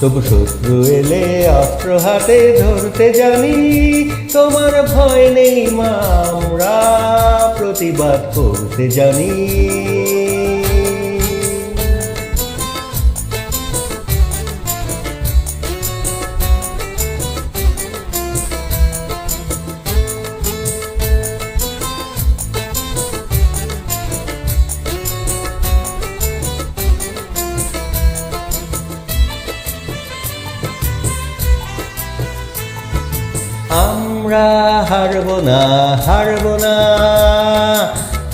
তবু শত্রু এলে অস্ত্র হাতে ধরতে জানি। তোমার ভয় নেই মা, আমরা প্রতিবাদ করতে জানি। আমরা হারব না হারব না।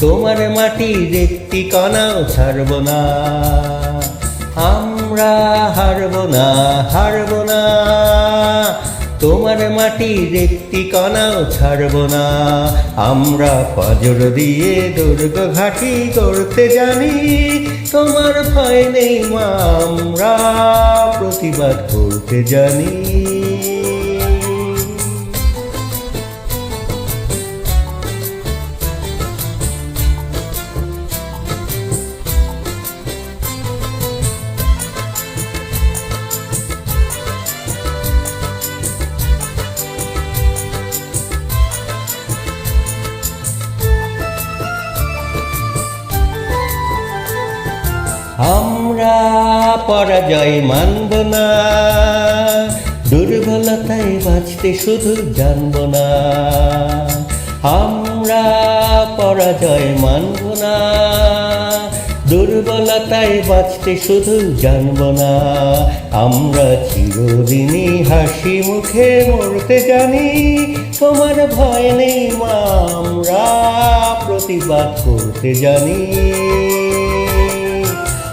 তোমার মাটির একটি কণাও ছাড়ব না। আমরা হারব না হারব না। তোমার মাটির একটি কণাও ছাড়ব না। আমরা পাজর দিয়ে দুর্গ ঘাটি করতে জানি, তোমার ভয় নেই মা, আমরা প্রতিবাদ করতে জানি। আমরা পরাজয় মানব না। দুর্বলতায় বাঁচতে শুধু জানব না। আমরা পরাজয় মানব না। দুর্বলতায় বাঁচতে শুধু জানব না। আমরা চিরদিনই হাসি মুখে মরতে জানি। তোমার ভয় নেই মা, আমরা প্রতিবাদ করতে জানি।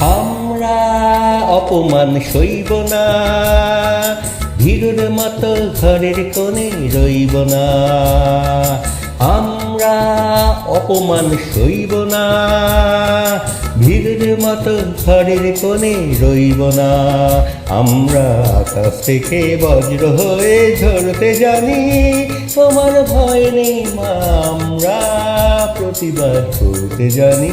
আমরা অপমান সইব না ভীরুর মতো ঘরের কোণে রইব না। আমরা অপমান সইব না ভীরুর মতো ঘরের কোণে রইব না। আমরা আকাশ থেকে বজ্র হয়ে ঝরতে জানি, তোমার ভয় নেই মা, আমরা প্রতিবাদ করতে জানি।